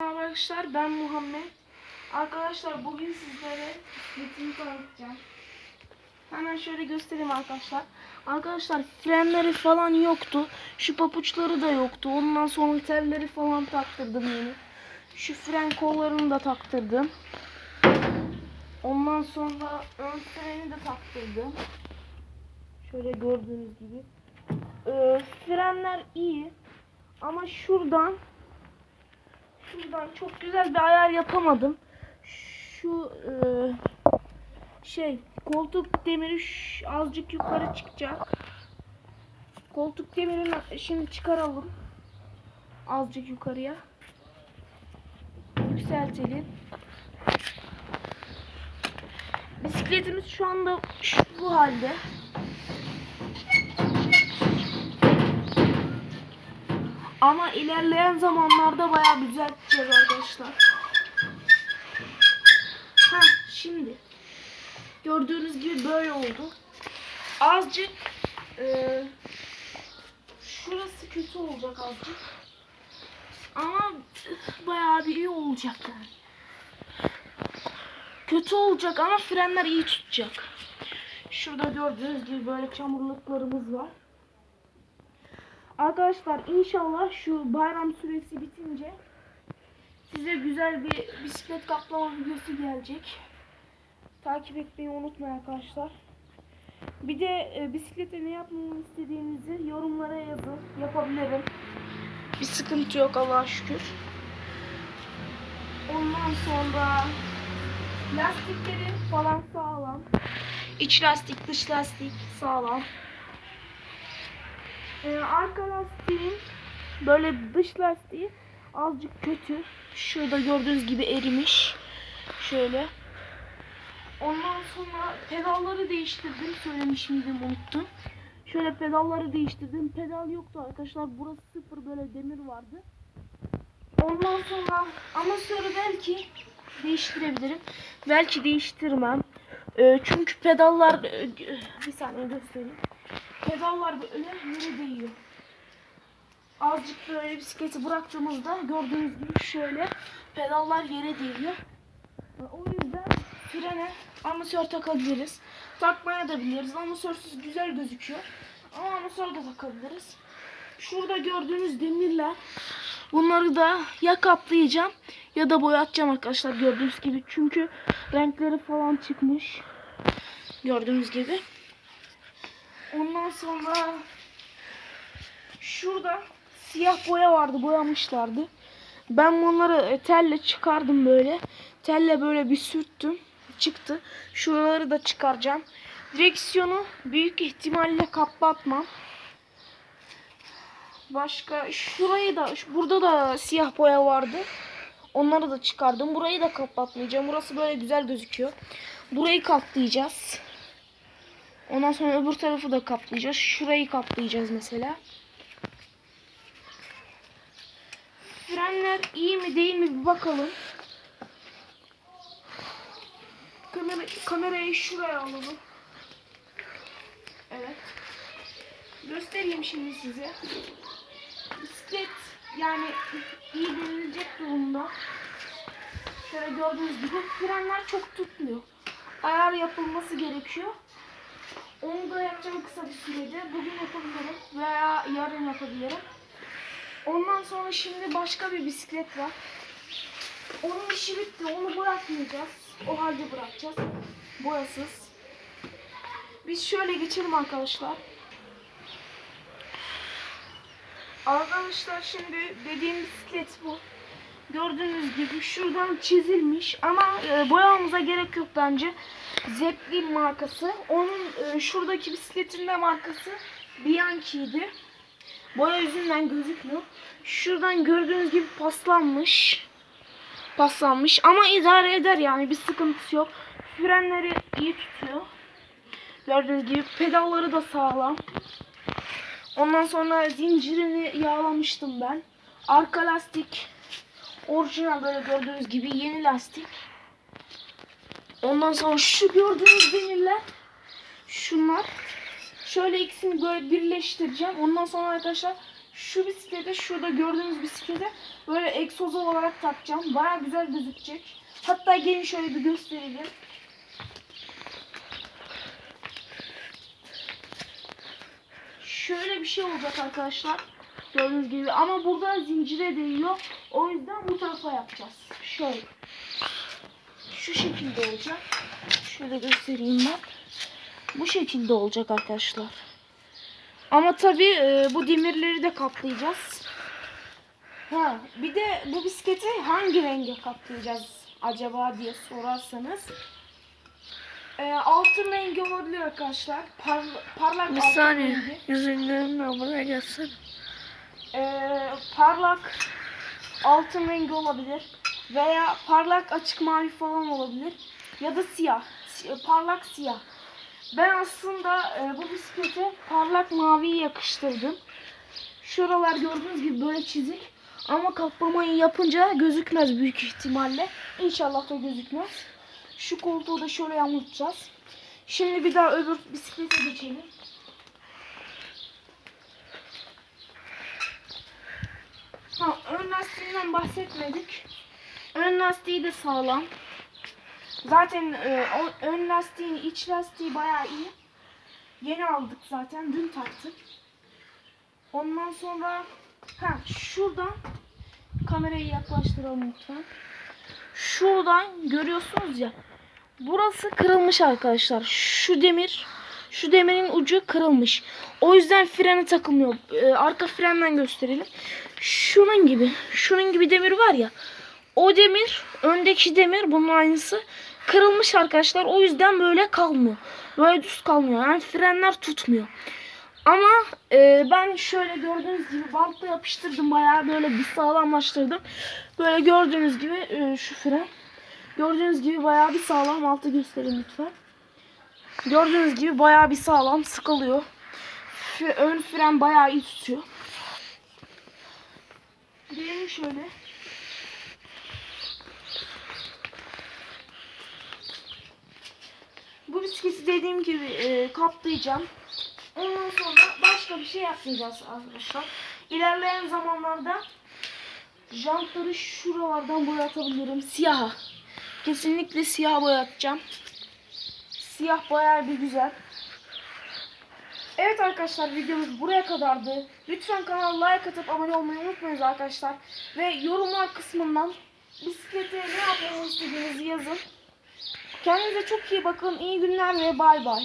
Arkadaşlar ben Muhammed. Arkadaşlar bugün sizlere bisikletimi tanıtacağım. Hemen şöyle göstereyim arkadaşlar. Arkadaşlar frenleri falan yoktu. Şu papuçları da yoktu. Ondan sonra telleri falan taktırdım yeni. Şu fren kollarını da taktırdım. Ondan sonra ön freni de taktırdım. Şöyle gördüğünüz gibi. Ee, frenler iyi. Ama şuradan şuradan çok güzel bir ayar yapamadım. Şu e, şey koltuk demiri azıcık yukarı çıkacak. Koltuk demirini şimdi çıkaralım. Azıcık yukarıya. Yükseltelim. Bisikletimiz şu anda şu halde. Ama ilerleyen zamanlarda bayağı düzelteceğiz arkadaşlar. Ha şimdi gördüğünüz gibi böyle oldu. Azıcık e, şurası kötü olacak azıcık. Ama bayağı bir iyi olacak yani. Kötü olacak ama frenler iyi tutacak. Şurada gördüğünüz gibi böyle çamurluklarımız var. Arkadaşlar inşallah şu bayram süresi bitince size güzel bir bisiklet kaplama videosu gelecek. Takip etmeyi unutmayın arkadaşlar. Bir de e, bisiklete ne yapmamı istediğinizi yorumlara yazın. Yapabilirim. Bir sıkıntı yok Allah'a şükür. Ondan sonra lastikleri falan sağlam. İç lastik, dış lastik sağlam. Ee, arka lastiğin böyle dış lastiği azıcık kötü. Şurada gördüğünüz gibi erimiş. Şöyle. Ondan sonra pedalları değiştirdim. Söylemiş miydim unuttum. Şöyle pedalları değiştirdim. Pedal yoktu arkadaşlar. Burası sıfır böyle demir vardı. Ondan sonra amasörü belki değiştirebilirim. Belki değiştirmem. Ee, çünkü pedallar e, bir saniye göstereyim. Pedallar böyle yere değiyor. Azıcık böyle bisikleti bıraktığımızda gördüğünüz gibi şöyle pedallar yere değiyor. O yüzden frene amasör takabiliriz. Takmaya da biliriz. Amasörsüz güzel gözüküyor. Ama amasör de takabiliriz. Şurada gördüğünüz demirler. Bunları da ya kaplayacağım ya da boyatacağım arkadaşlar gördüğünüz gibi. Çünkü renkleri falan çıkmış. Gördüğünüz gibi. Ondan sonra şurada siyah boya vardı boyamışlardı. Ben bunları e, telle çıkardım böyle. Telle böyle bir sürttüm. Çıktı. Şuraları da çıkaracağım. Direksiyonu büyük ihtimalle kaplatmam. Başka şurayı da burada da siyah boya vardı. Onları da çıkardım. Burayı da kapatmayacağım. Burası böyle güzel gözüküyor. Burayı kaplayacağız. Ondan sonra öbür tarafı da kaplayacağız. Şurayı kaplayacağız mesela. Frenler iyi mi değil mi bir bakalım. Kamera, kamerayı şuraya alalım. Evet. Göstereyim şimdi size. Bisiklet yani iyi denilecek durumda. Şöyle gördüğünüz gibi frenler çok tutmuyor. Ayar yapılması gerekiyor. Onu da yapacağım kısa bir sürede. Bugün yapabilirim veya yarın yapabilirim. Ondan sonra şimdi başka bir bisiklet var. Onun işi bitti. Onu bırakmayacağız. O halde bırakacağız. Boyasız. Biz şöyle geçelim arkadaşlar. Arkadaşlar şimdi dediğim bisiklet bu. Gördüğünüz gibi şuradan çizilmiş ama e, boyamamıza gerek yok bence. Zeppelin markası. Onun e, şuradaki bisikletin de markası Bianchi'ydi. Boya yüzünden gözükmüyor. Şuradan gördüğünüz gibi paslanmış. Paslanmış ama idare eder yani bir sıkıntısı yok. Frenleri iyi tutuyor. Gördüğünüz gibi pedalları da sağlam. Ondan sonra zincirini yağlamıştım ben. Arka lastik orijinal böyle gördüğünüz gibi yeni lastik. Ondan sonra şu gördüğünüz demirler şunlar. Şöyle ikisini böyle birleştireceğim. Ondan sonra arkadaşlar Şu bisiklete şurada gördüğünüz bisiklete böyle egzoz olarak takacağım. Baya güzel gözükecek. Hatta gelin şöyle bir gösterelim. Şöyle bir şey olacak arkadaşlar. Gördüğünüz gibi ama burada zincire değiyor. O yüzden bu tarafa yapacağız. Şöyle. Şu şekilde olacak. Şöyle göstereyim ben. Bu şekilde olacak arkadaşlar. Ama tabii e, bu demirleri de kaplayacağız. Ha, bir de bu bisikleti hangi renge kaplayacağız acaba diye sorarsanız. E, altın rengi olabilir arkadaşlar. Par, parlak Bir altın saniye. rengi. Yüzünden buraya gelsin. Ee, parlak altın rengi olabilir veya parlak açık mavi falan olabilir ya da siyah. Si- parlak siyah. Ben aslında e, bu bisiklete parlak maviyi yakıştırdım. Şuralar gördüğünüz gibi böyle çizik ama kaplamayı yapınca gözükmez büyük ihtimalle. İnşallah da gözükmez. Şu koltuğu da şöyle yamultacağız. Şimdi bir daha öbür bisiklete geçelim Ha, ön lastiğinden bahsetmedik. Ön lastiği de sağlam. Zaten e, ön lastiğin iç lastiği bayağı iyi. Yeni aldık zaten. Dün taktık. Ondan sonra ha şuradan kamerayı yaklaştıralım lütfen. Şuradan görüyorsunuz ya. Burası kırılmış arkadaşlar. Şu demir şu demirin ucu kırılmış. O yüzden frene takılmıyor. Ee, arka frenden gösterelim. Şunun gibi. Şunun gibi demir var ya. O demir, öndeki demir bunun aynısı. Kırılmış arkadaşlar. O yüzden böyle kalmıyor. Böyle düz kalmıyor. Yani frenler tutmuyor. Ama e, ben şöyle gördüğünüz gibi bantla yapıştırdım. Bayağı böyle bir sağlamlaştırdım. Böyle gördüğünüz gibi e, şu fren. Gördüğünüz gibi bayağı bir sağlam. Altı gösterin lütfen. Gördüğünüz gibi bayağı bir sağlam sıkılıyor. Ön fren bayağı iyi tutuyor. Diyelim şöyle. Bu bisikleti dediğim gibi e, kaplayacağım. Ondan sonra başka bir şey yapmayacağız arkadaşlar. İlerleyen zamanlarda jantları şuralardan boyatabilirim. Siyah. Kesinlikle siyah boyatacağım. Siyah bayağı bir güzel. Evet arkadaşlar videomuz buraya kadardı. Lütfen kanala like atıp abone olmayı unutmayınız arkadaşlar. Ve yorumlar kısmından bisiklete ne yapmamı istediğinizi yazın. Kendinize çok iyi bakın. İyi günler ve bay bay.